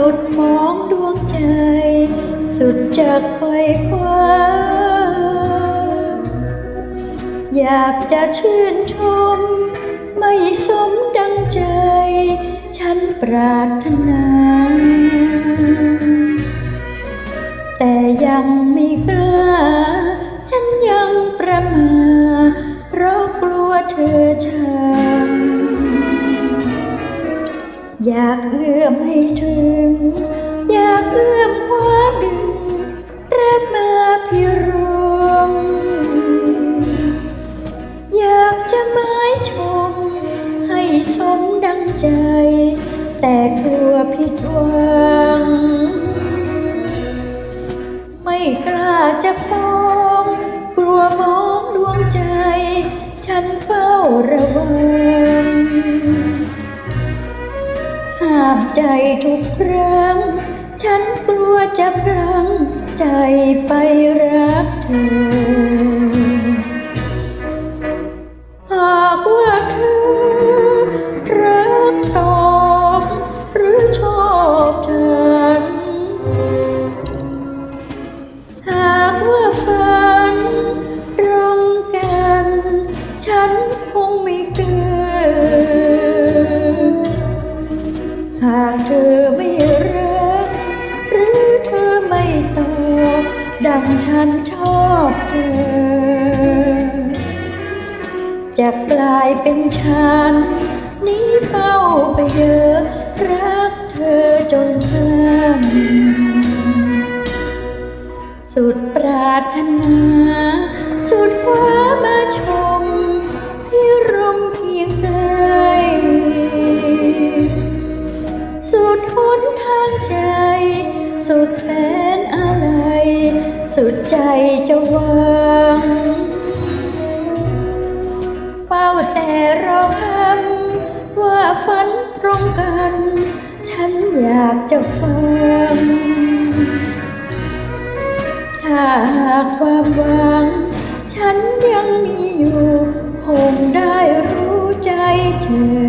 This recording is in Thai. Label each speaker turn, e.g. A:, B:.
A: สุดมองดวงใจ สุดจากไขว้คว้า อยากจะชื่นชม ไม่สมดังใจ ฉันปรารถนา แต่ยังไม่กล้า ฉันยังประมาทเพราะกลัวเธอช้ำอยากเอื้อมให้ถึงอ แต่กลัวผิดหวัง ไม่กล้าจะฟอง กลัวมองดวงใจ ฉันเฝ้าระวัง ห้ามใจทุกครั้ง ฉันกลัวจะพลังใจไปรักเธอ คงไม่เกิดหากเธอไม่รักหรือเธอไม่ตอบดังฉันชอบเธอ จะกลายเป็นฉันนี้เฝ้าไปเยอะรักเธอจนคลั่งสุดปรารถนา สุดคว้ามาชม สุดแสนอะไรสุดใจจะวังเฝ้าแต่รอคำว่าฝันตรงกัน ฉันอยากจะฟังถ้าหากความหวัง ฉันยังมีอยู่ คงได้รู้ใจเธอ